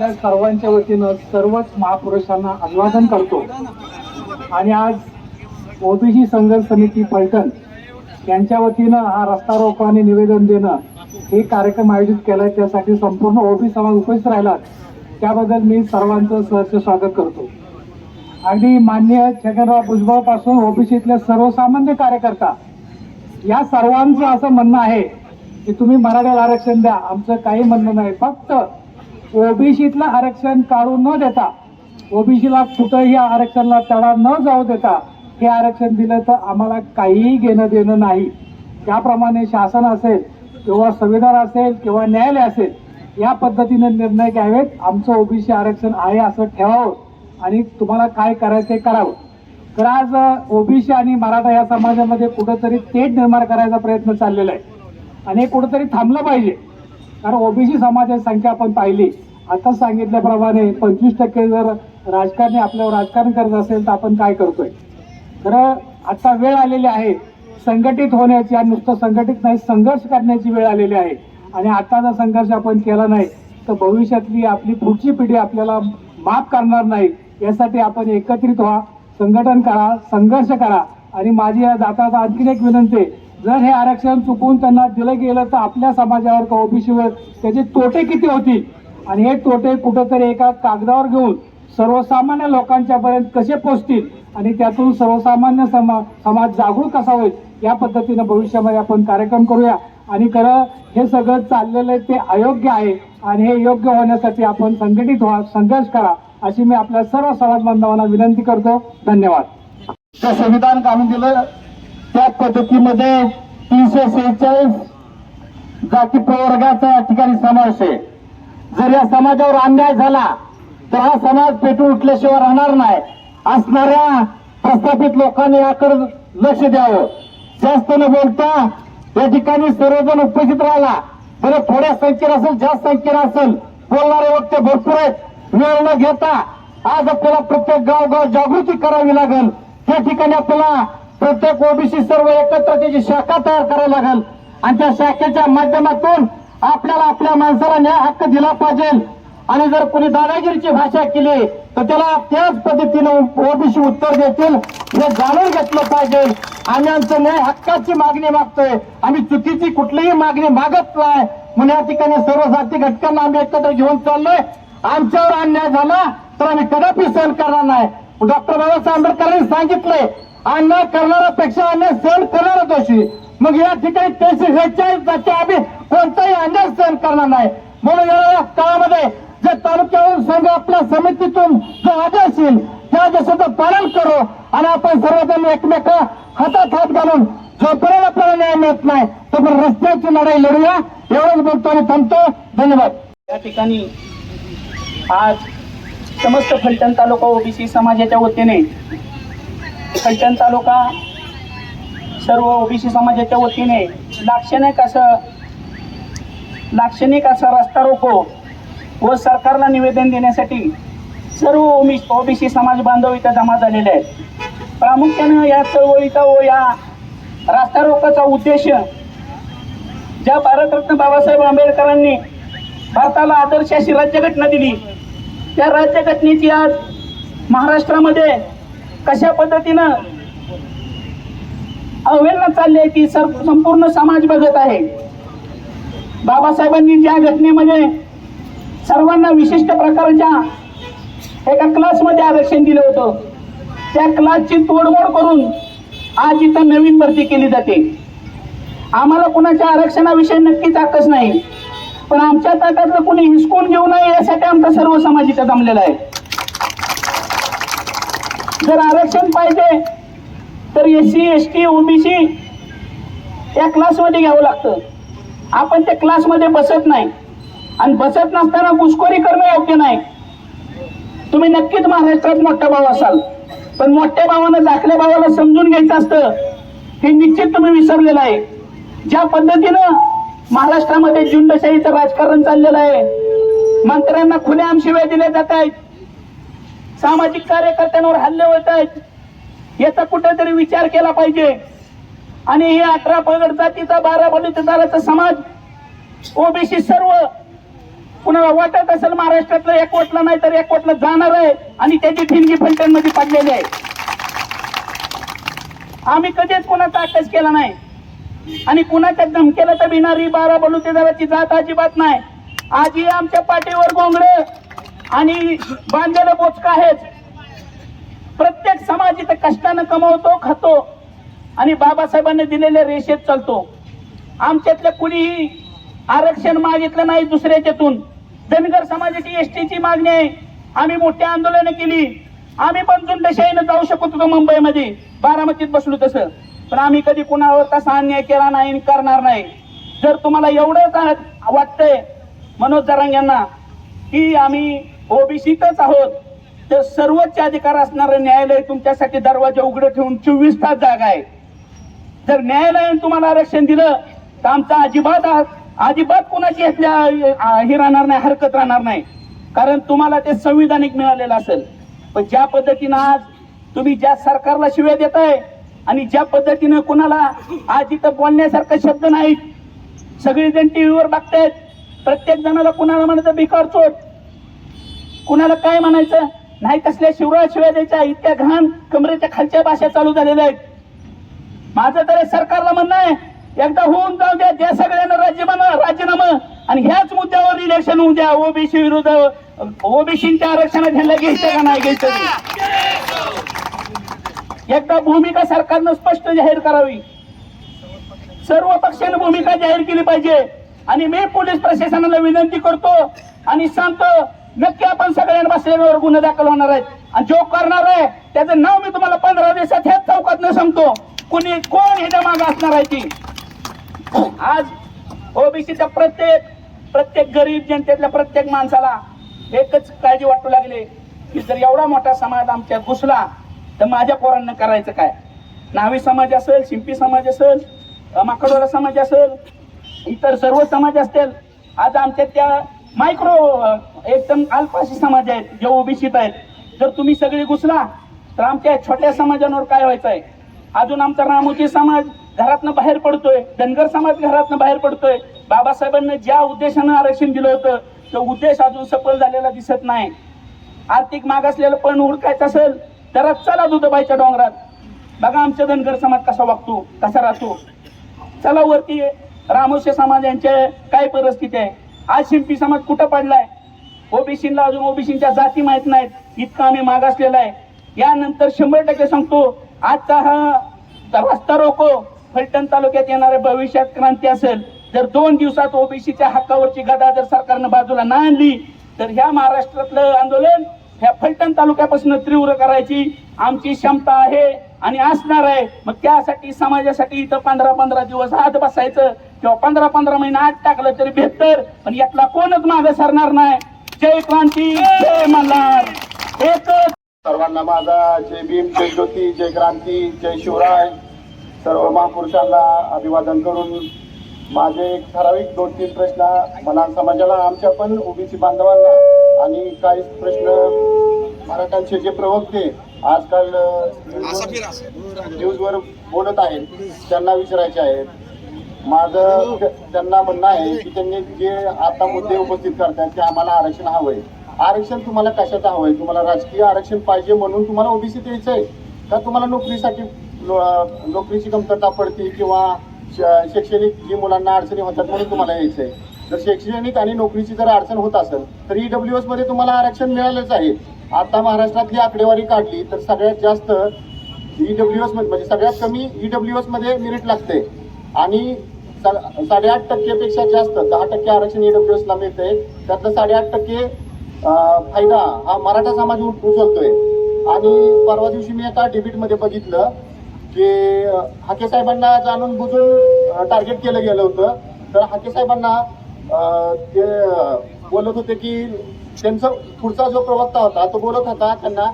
आपल्या सर्वांच्या वतीनं सर्वच महापुरुषांना अभिवादन करतो. आणि आज ओबीसी संघर्ष समिती पलटण यांच्या वतीनं हा रस्ता रोको आणि निवेदन देणं हे कार्यक्रम आयोजित केलाय. त्यासाठी संपूर्ण ओबीसी समाज उपस्थित राहिला. त्याबद्दल मी सर्वांचं सहर्ष स्वागत करतो. अगदी मान्य छगनराव भुजबळपासून ओबीसीतले सर्वसामान्य कार्यकर्ता या सर्वांचं असं म्हणणं आहे की तुम्ही मराठ्याला आरक्षण द्या. आमचं काही म्हणणं नाही. फक्त ओबीसीतलं आरक्षण काढून न देता ओबीसीला कुठंही आरक्षणाला तडा न जाऊ देता हे आरक्षण दिलं तर आम्हाला काहीही घेणं देणं नाही. त्याप्रमाणे शासन असेल किंवा संविधान असेल किंवा न्यायालय असेल या पद्धतीने निर्णय घ्यावेत. आमचं ओबीसी आरक्षण आहे असं ठेवावं आणि तुम्हाला काय करायचं ते करावं. तर आज ओबीसी आणि मराठा या समाजामध्ये कुठंतरी तेढ निर्माण करायचा प्रयत्न चाललेला आहे. आणि हे कुठंतरी थांबलं पाहिजे. कारण ओबीसी समाजाची संख्या आपण पाहिली. आता सांगितल्याप्रमाणे पंचवीस टक्के जर राजकारणी आपल्यावर राजकारण करत असेल तर आपण काय करतोय? खरं आता वेळ आलेली आहे. संघटित होण्याची आणि नुसतं संघटित नाही संघर्ष करण्याची वेळ आलेली आहे. आणि आता जर संघर्ष आपण केला नाही तर भविष्यातली आपली पुढची पिढी आपल्याला माफ करणार नाही. यासाठी आपण एकत्रित व्हा संघटन करा संघर्ष करा. आणि माझी या जाता आणखीन एक विनंती आहे. जर हे आरक्षण चुकून त्यांना दिलं गेलं तर आपल्या समाजावर का ओबीसीवर त्याचे तोटे किती होतील? आणि हे तोटे कुठंतरी एका कागदावर घेऊन सर्वसामान्य लोकांच्या पर्यंत कसे पोचतील आणि त्यातून सर्वसामान्य समा समाज जागरूक कसा होईल? या पद्धतीनं भविष्यामध्ये आपण कार्यक्रम करूया. आणि खरं हे सगळं चाललेलं आहे ते अयोग्य आहे. आणि हे योग्य होण्यासाठी आपण संघटित व्हा संघर्ष करा अशी मी आपल्या सर्व समाज बांधवांना विनंती करतो. धन्यवाद. संविधान काढून दिलं त्या पद्धतीमध्ये तीनशे सेहेचाळीस जाती प्रवर्गाचा या ठिकाणी समावेश आहे. जर या समाजावर अन्याय झाला तर हा समाज पेटून उठल्याशिवाय राहणार नाही. असणाऱ्या प्रस्थापित लोकांनी याकडे लक्ष द्यावं. जास्त न बोलता या ठिकाणी सर्वजण उपस्थित राहिला. बरं थोड्या संख्येने असेल जास्त संख्येने असेल बोलणारे वक्ते भरपूर आहेत. वेळ न घेता आज आपल्याला प्रत्येक गावगाव जागृती करावी लागेल. त्या ठिकाणी आपल्याला प्रत्येक ओबीसी सर्व एकत्र त्याची शाखा तयार करावी लागेल. आणि त्या शाखेच्या माध्यमातून आपल्याला आपल्या माणसाला न्याय हक्क दिला पाहिजे. आणि जर कोणी दादागिरीची भाषा केली तर त्याला त्याच पद्धतीने ओबीसी उत्तर देतील. हे जाणून घेतलं पाहिजे. आम्ही आमचं न्याय हक्काची मागणी मागतोय. आम्ही चुकीची कुठलीही मागणी मागत नाही. म्हणून या ठिकाणी सर्व जाती घटकांना आम्ही एकत्र घेऊन चाललोय. आमच्यावर अन्याय झाला तर आम्ही कदापि सहन करणार नाही. डॉक्टर बाबासाहेब आंबेडकरांनी सांगितलंय अन्याय करणाऱ्यापेक्षा अन्याय सहन करणारा दोषी. मग या ठिकाणी तीनशे सेहेचाळीस आम्ही कोणताही अन्याय सहन करणार नाही. म्हणून येणाऱ्या काळामध्ये जे तालुक्यावरून संघ आपल्या समितीतून जो आदेश येईल त्या आदेशाचं पालन करू आणि आपण सर्वजण एकमेका हातात हात घालून जोपर्यंत आपल्याला न्याय मिळत नाही तोपर्यंत रस्त्याची लढाई लढूया. एवढंच बोलतो आणि थांबतो. धन्यवाद. या ठिकाणी आज समस्त फलटण तालुका ओबीसी समाजाच्या वतीने फलटण तालुका सर्व ओबीसी समाजाच्या वतीने लाक्षणिक असं लाक्षणिक असा रस्ता रोको व सरकारला निवेदन देण्यासाठी सर्व ओमी ओबीसी समाज बांधव इथं जमा झालेले आहेत. प्रामुख्यानं या चळवळीचा व या रास्ता रोकाचा उद्देश ज्या भारतरत्न बाबासाहेब आंबेडकरांनी भारताला आदर्श अशी राज्यघटना दिली. त्या राज्यघटनेची आज महाराष्ट्रामध्ये कशा पद्धतीनं अवहेलना चालली आहे ती सर संपूर्ण समाज बघत आहे. बाबासाहेबांनी ज्या घटनेमध्ये सर्वांना विशिष्ट प्रकारच्या एका क्लासमध्ये आरक्षण दिलं होतं त्या क्लासची तोडमोड करून आज इथं नवीन भरती केली जाते. आम्हाला कुणाच्या आरक्षणाविषयी नक्कीच आकस नाही पण आमच्या ताटातलं कुणी हिसकून घेऊ नये यासाठी आमचा सर्व समाज इथं जमलेला आहे. जर आरक्षण पाहिजे तर S C S T OBC या क्लासमध्ये घ्यावं लागतं. आपण त्या क्लासमध्ये बसत नाही. आणि बसत नसताना घुसखोरी करणं योग्य नाही. तुम्ही नक्कीच महाराष्ट्रात मोठा भाव असाल. पण मोठ्या भावानं दाखल्या भावाला समजून घ्यायचं असतं हे निश्चित तुम्ही विसरलेलं आहे. ज्या पद्धतीनं महाराष्ट्रामध्ये झुंडशाहीचं राजकारण चाललेलं आहे मंत्र्यांना खुलेआम शिव्या दिल्या जात आहेत. सामाजिक कार्यकर्त्यांवर हल्ले होत आहेत. याचा कुठेतरी विचार केला पाहिजे. आणि हे अठरा पगड जातीचा बारा बलुतेदाराचा समाज ओबीसी सर्व कुणाला वाटत असेल महाराष्ट्रातलं एकवटला नाही तर एकवटला जाणार आहे. आणि त्याची ठिणगी फलटण पडलेली आहे. आम्ही कधीच कोणाचा अटॅच केला नाही. आणि कुणाच्या धमकेला तर भिणारी बारा बलुतेदाराची जात अजिबात नाही. आजी आमच्या पाठीवर गोंगडे आणि बांधलेलं बोचक आहेच. प्रत्येक समाज इथं कष्टानं कमवतो खातो आणि बाबासाहेबांनी दिलेल्या रेषेत चालतो. आमच्यातल्या कुणीही आरक्षण मागितलं नाही दुसऱ्याच्यातून. धनगर समाजाची एसटीची मागणी आहे. आम्ही मोठी आंदोलनं केली. आम्ही पण झुंडशाहीनं जाऊ शकत होतो मुंबईमध्ये. बारामतीत बसलो तसं. पण आम्ही कधी कुणावर तसा अन्याय केला नाही आणि करणार नाही. जर तुम्हाला एवढं वाटतंय मनोज जरांग यांना की आम्ही ओबीसीतच आहोत तर सर्वोच्च अधिकार असणारं न्यायालय तुमच्यासाठी दरवाजा उघडे ठेवून चोवीस तास जागा आहे. जर न्यायालयाने तुम्हाला आरक्षण दिलं तर आमचा अजिबात अजिबात कोणाची यातल्या हे राहणार नाही हरकत राहणार नाही. कारण तुम्हाला ते संविधानिक मिळालेलं असेल. पण ज्या पद्धतीनं आज तुम्ही ज्या सरकारला शिव्या देताय आणि ज्या पद्धतीनं कुणाला आज इथं बोलण्यासारखं शब्द नाहीत सगळेजण टीव्हीवर बघतायत प्रत्येक जणाला कुणाला म्हणायचं भिकार चोट कुणाला काय म्हणायचं? नाही तसल्या शिवराळ शिव्या द्यायच्या इतक्या घाण कमरेच्या खालच्या भाषा चालू झालेल्या आहेत. माझं तर सरकारला म्हणणं आहे एकदा होऊन जाऊ द्या त्या सगळ्यांना राजीनामा राजीनामा. आणि ह्याच मुद्द्यावर इलेक्शन होऊ द्या. ओबीसी विरुद्ध ओबीसीच्या आरक्षणात ह्याला घ्यायचं का नाही घ्यायचं? एकदा भूमिका सरकारनं स्पष्ट जाहीर करावी. सर्व पक्षाने भूमिका जाहीर केली पाहिजे. आणि मी पोलीस प्रशासनाला विनंती करतो आणि सांगतो नक्की आपण सगळ्यांना बसलेल्यावर गुन्हे दाखल होणार आहेत. आणि जो करणार आहे त्याचं नाव मी तुम्हाला पंधरा दिवसात ह्याच चौकात न सांगतो. कुणी कोण ह्याच्या मागे असणार आहे ती? आज ओबीसीच्या प्रत्येक प्रत्येक गरीब जनतेतल्या प्रत्येक माणसाला एकच काळजी वाटू लागले की जर एवढा मोठा समाज आमच्या घुसला तर माझ्या पोरांना करायचं काय? नावी समाज असेल शिंपी समाज असेल माकडोरा समाज असेल इतर सर्व समाज असतील आज आमच्या त्या मायक्रो एकदम अल्पाशी समाज आहेत जे ओबीसीत आहेत. जर तुम्ही सगळे घुसला तर आमच्या छोट्या समाजांवर काय व्हायचं आहे अजून आमचा रामोजी समाज घरातनं बाहेर पडतोय धनगर समाज घरातनं बाहेर पडतोय. बाबासाहेबांना ज्या उद्देशानं आरक्षण दिलं होतं तो उद्देश अजून सफल झालेला दिसत नाही. आर्थिक मागासलेलं पण उडकायचं असेल तर चला दुधबाईच्या डोंगरात. बघा आमचा धनगर समाज कसा वागतो कसा राहतो. चला वरती रामोशी समाज यांच्या काय परिस्थिती आहे? आज शिंपी समाज कुठं पडलाय? ओबीसीला अजून ओबीसीच्या जाती माहीत नाहीत. इतका आम्ही मागासलेला आहे. यानंतर शंभर टक्के सांगतो आजचा हा रस्ता रोको. फलटण तालुक्यात येणाऱ्या भविष्यात क्रांती असेल. जर दोन दिवसात ओबीसीच्या हक्कावरची गदा जर सरकारनं बाजूला ना आणली तर ह्या महाराष्ट्रातलं आंदोलन ह्या फलटण तालुक्यापासून तीव्र करायची आमची क्षमता आहे आणि असणार आहे. मग त्यासाठी समाजासाठी इथं पंधरा पंधरा दिवस हात बसायचं. किंवा पंधरा पंधरा महिने आत टाकलं तरी बेहतर पण यातला कोणच मागे सरणार नाही. जय क्रांती जय मल्हार. एकच. सर्वांना माझा जय भीम जय ज्योती जय क्रांती जय शिवराय. सर्व महापुरुषांना अभिवादन करून माझे एक ठराविक दोन तीन प्रश्न मला समाजाला आमच्या पण ओबीसी बांधवांना आणि काही प्रश्न मराठ्यांचे जे प्रवक्ते आजकाल अ, न्यूजवर बोलत आहेत त्यांना विचारायचे आहेत. माझं त्यांना म्हणणं आहे की त्यांनी जे आता मुद्दे उपस्थित करतात ते आम्हाला आरक्षण हवंय. आरक्षण तुम्हाला कशाचं हवंय? तुम्हाला राजकीय आरक्षण पाहिजे म्हणून तुम्हाला ओबीसी द्यायचं आहे का तुम्हाला नोकरीसाठी नोकरीची कमतरता पडते किंवा श- शैक्षणिक जी मुलांना अडचणी होतात म्हणून तुम्हाला यायचं आहे जर शैक्षणिक आणि नोकरीची जर अडचण होत असेल तर ईडब्ल्यू एसमध्ये तुम्हाला आरक्षण मिळालंच आहे. आता महाराष्ट्रातली आकडेवारी काढली तर सगळ्यात जास्त ईडब्ल्यू एस म्हणजे सगळ्यात कमी ईडब्ल्यू एसमध्ये मेरिट लागते. आणि साडेआठ टक्केपेक्षा जास्त दहा टक्के आरक्षण ईडब्ल्यूएसला मिळते त्यातलं साडेआठ टक्के फायदा हा मराठा समाज उचलतोय. आणि परवा दिवशी मी एका डिबेटमध्ये बघितलं की हाके साहेबांना जाणून बुजून टार्गेट केलं गेलं होतं. तर हाके साहेबांना ते बोलत होते की त्यांचा पुढचा जो प्रवक्ता होता तो बोलत होता त्यांना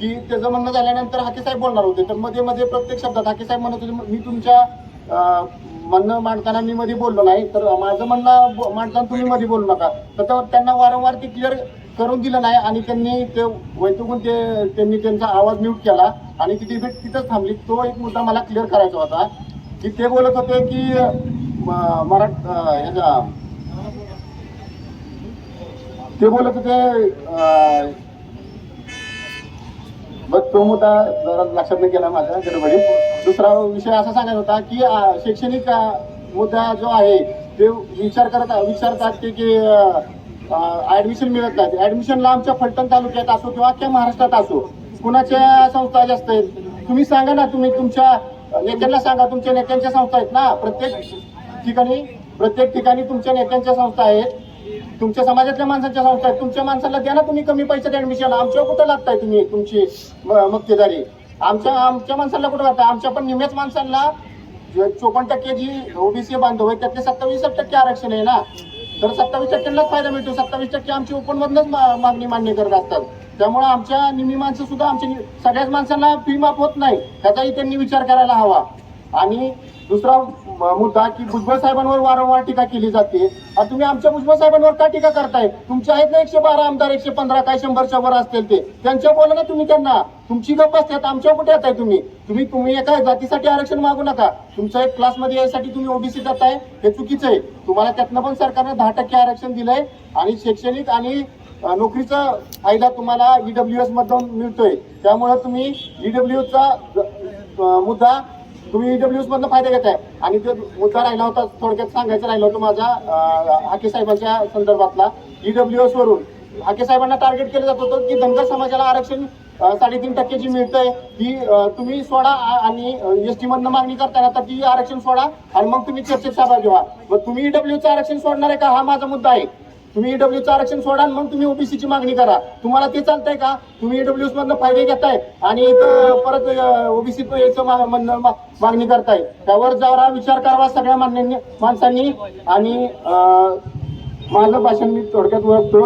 की त्याचं म्हणणं झाल्यानंतर हाके साहेब बोलणार होते. तर मध्ये मध्ये प्रत्येक शब्दात हाके साहेब म्हणत होते मी तुमच्या म्हणणं मांडताना मी मध्ये बोललो नाही तर माझं म्हणणं ब- मांडताना तुम्ही मध्ये बोलू नका. तर त्यांना वारंवार ते क्लिअर करून दिलं नाही आणि त्यांनी ते वैतुकून ते त्यांनी त्यांचा आवाज म्यूट केला आणि ती डिबेट तिथंच थांबली. तो एक मुद्दा मला क्लिअर करायचा होता की ते बोलत होते की मराठा ह्याचा ते बोलत होते मग तो मुद्दा जरा लक्षात नाही गेला माझ्या गडबडी दुसरा विषय असा सांगायचा होता की शैक्षणिक मुद्दा जो आहे ते विचार करत विचारतात की की ऍडमिशन मिळत नाही. ऍडमिशनला आमच्या फलटण तालुक्यात असो किंवा अख्ख्या महाराष्ट्रात असो कुणाच्या संस्था जास्त आहेत? तुम्ही सांगा ना तुम्ही तुमच्या नेत्यांना सांगा तुमच्या नेत्यांच्या संस्था आहेत ना? प्रत्येक ठिकाणी प्रत्येक ठिकाणी तुमच्या नेत्यांच्या संस्था आहेत. तुमच्या समाजातल्या माणसांच्या संस्था आहेत. तुमच्या माणसाला द्या ना तुम्ही कमी पैशात ऍडमिशन आमच्या कुठं लागताय तुम्ही तुमची म- मक्तेदारी? आमच्या आमच्या माणसाला कुठं लागताय? आमच्या पण निम्याच माणसांना चोपन्न टक्के जी ओबीसी बांधव आहे त्यातले सत्तावीस टक्के आरक्षण आहे ना. तर सत्तावीस टक्क्यांनाच फायदा मिळतो. सत्तावीस टक्के आमची ओपन मधनच मा- मागणी मान्य करत असतात. त्यामुळे आमच्या निम्मी माणसं सुद्धा आमच्या सगळ्याच माणसांना फी माफ होत नाही. त्याचाही त्यांनी विचार करायला हवा. आणि दुसरा मुद्दा की भुजबळ साहेबांवर वारंवार टीका केली जाते. आणि तुम्ही आमच्या भुजबळ साहेबांवर का टीका करताय? तुमचे आहेत ना एकशे बारा आमदार एकशे पंधरा काय शंभरच्या वर असतील ते. त्यांच्या बोला ना तुम्ही त्यांना. तुमची गप्प असतात आमच्या कुठे येत आहे तुम्ही? तुम्ही तुम्ही एका जातीसाठी आरक्षण मागू नका. तुमच्या एक क्लासमध्ये यासाठी तुम्ही ओबीसी जाताय हे चुकीचं आहे. तुम्हाला त्यातनं पण सरकारनं दहा टक्के आरक्षण दिलंय आणि शैक्षणिक आणि नोकरीचा फायदा तुम्हाला ईडब्ल्यू एस मधून मिळतोय. त्यामुळे तुम्ही ईडब्ल्यूचा मुद्दा तुम्ही ईडब्ल्यू एस मधनं फायदा घेताय. आणि तो मुद्दा राहिला होता थोडक्यात सांगायचं राहिलं होतं माझ्या हाके साहेबांच्या संदर्भातला. ईडब्ल्यू एस वरून हाके साहेबांना टार्गेट केलं जात होतं की धनगर समाजाला आरक्षण साडेतीन टक्के जी मिळतंय ती तुम्ही सोडा आणि एस टी मधनं मागणी करताना तर ती आरक्षण सोडा. आणि मग तुम्ही चर्चेत सहभागी व्हा. मग तुम्ही ईडब्ल्यूचं आरक्षण सोडणार आहे का? हा माझा मुद्दा आहे. तुम्ही ईडब्ल्यूचं आरक्षण सोडा मग तुम्ही ओबीसीची मागणी करा. तुम्हाला ते चालतंय का? तुम्ही ईडब्ल्यूस मधनं फायदे घेताय आणि इथं परत ओबीसी मा- मागणी करताय. त्यावर जरा विचार करावा सगळ्या मान्यांनी माणसांनी आणि माझं भाषण मी थोडक्यात